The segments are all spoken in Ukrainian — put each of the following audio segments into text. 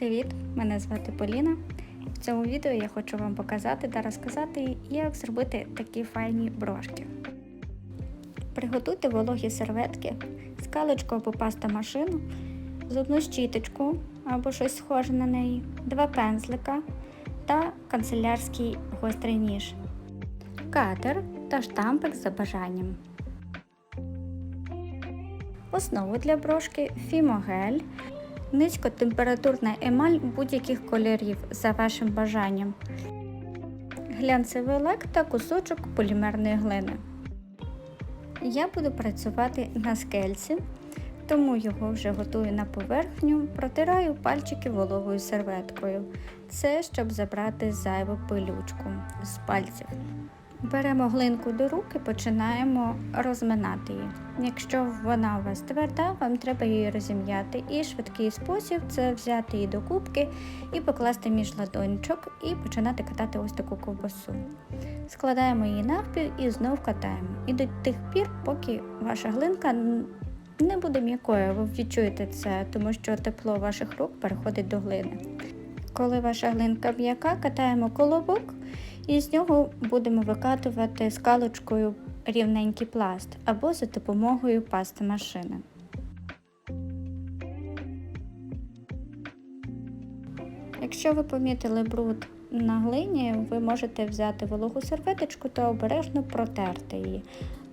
Привіт! Мене звати Поліна. В цьому відео я хочу вам показати та розказати, як зробити такі файні брошки. Приготуйте вологі серветки, скалочку або паста машину, зубну щіточку або щось схоже на неї, два пензлика та канцелярський гострий ніж, катер та штампик за бажанням. Основу для брошки фімогель, низькотемпературна емаль будь-яких кольорів за вашим бажанням, глянцевий лак та кусочок полімерної глини. Я буду працювати на скельці, тому його вже готую на поверхню, протираю пальчики вологою серветкою. Це щоб забрати зайву пилючку з пальців. Беремо глинку до рук і починаємо розминати її. Якщо вона у вас тверда, вам треба її розім'яти. І швидкий спосіб це взяти її до кубки і покласти між ладончок і починати катати ось таку ковбасу. Складаємо її навпіл і знов катаємо. І до тих пір, поки ваша глинка не буде м'якою, ви відчуєте це, тому що тепло ваших рук переходить до глини. Коли ваша глинка м'яка, катаємо колобок і з нього будемо викатувати скалочкою рівненький пласт або за допомогою пасти машини. Якщо ви помітили бруд на глині, ви можете взяти вологу серветочку та обережно протерти її.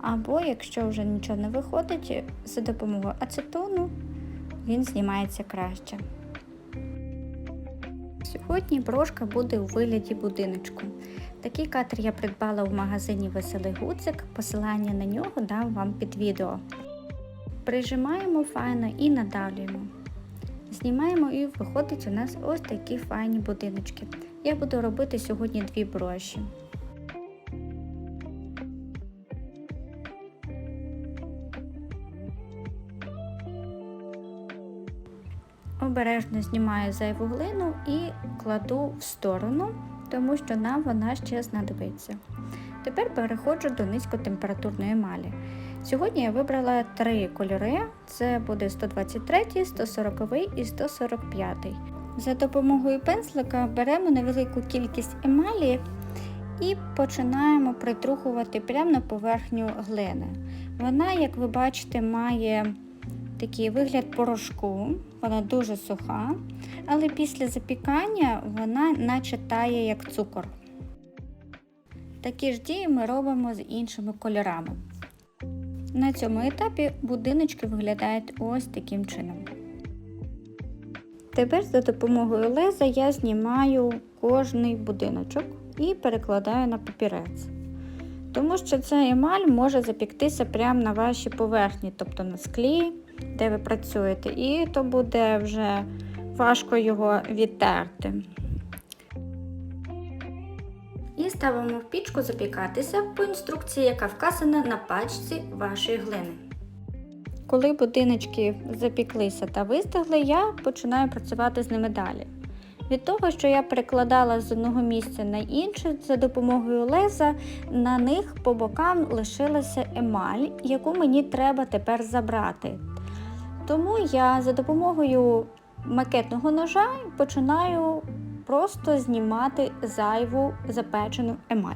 Або, якщо вже нічого не виходить, за допомогою ацетону він знімається краще. Сьогодні брошка буде у вигляді будиночку. Такий катер я придбала в магазині Веселий Гудзик, посилання на нього дам вам під відео. Прижимаємо файно і надавлюємо. Знімаємо і виходить у нас ось такі файні будиночки. Я буду робити сьогодні дві броші. Обережно знімаю зайву глину і кладу в сторону, тому що нам вона ще знадобиться. Тепер переходжу до низькотемпературної емалі. Сьогодні я вибрала три кольори: це буде 123, 140 і 145. За допомогою пензлика беремо невелику кількість емалі і починаємо притрухувати прямо на поверхню глини. Вона, як ви бачите, має такий вигляд порошку, вона дуже суха, але після запікання вона наче тає як цукор. Такі ж дії ми робимо з іншими кольорами. На цьому етапі будиночки виглядають ось таким чином. Тепер за допомогою леза я знімаю кожний будиночок і перекладаю на папірець. Тому що ця емаль може запіктися прямо на вашій поверхні, тобто на склі, де ви працюєте, і то буде вже важко його відтерти. І ставимо в пічку запікатися по інструкції, яка вказана на пачці вашої глини. Коли будиночки запіклися та вистигли, я починаю працювати з ними далі. Від того, що я перекладала з одного місця на інше за допомогою леза, на них по бокам лишилася емаль, яку мені треба тепер забрати. Тому я за допомогою макетного ножа починаю просто знімати зайву запечену емаль.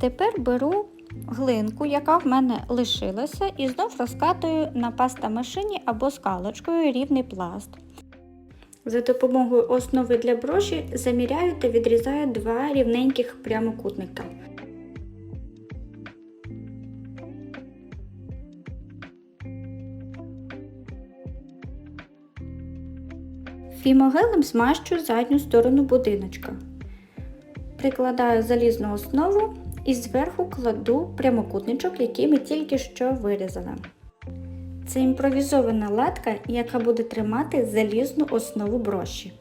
Тепер беру глинку, яка в мене лишилася, і знов розкатую на пастамашині або скалочкою рівний пласт. За допомогою основи для броші заміряю та відрізаю два рівненьких прямокутника. Фімогелем змащую задню сторону будиночка. Прикладаю залізну основу і зверху кладу прямокутничок, який ми тільки що вирізали. Це імпровізована латка, яка буде тримати залізну основу броші.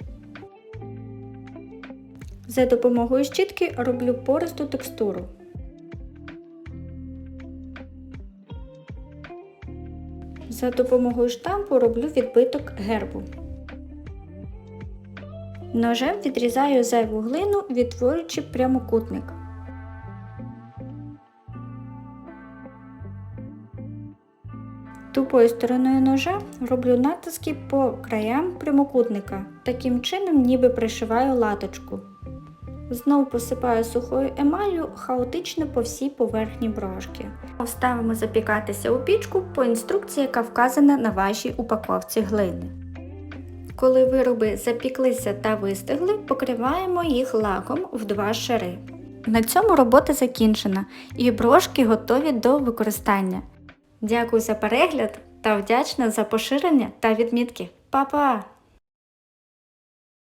За допомогою щітки роблю пористу текстуру. За допомогою штампу роблю відбиток гербу. Ножем відрізаю зайву глину, відтворюючи прямокутник. Тупою стороною ножа роблю натиски по краям прямокутника, таким чином ніби пришиваю латочку. Знову посипаю сухою емаллю хаотично по всій поверхні брошки. Ставимо запікатися у пічку по інструкції, яка вказана на вашій упаковці глини. Коли вироби запіклися та вистигли, покриваємо їх лаком в два шари. На цьому робота закінчена і брошки готові до використання. Дякую за перегляд та вдячна за поширення та відмітки. Па-па!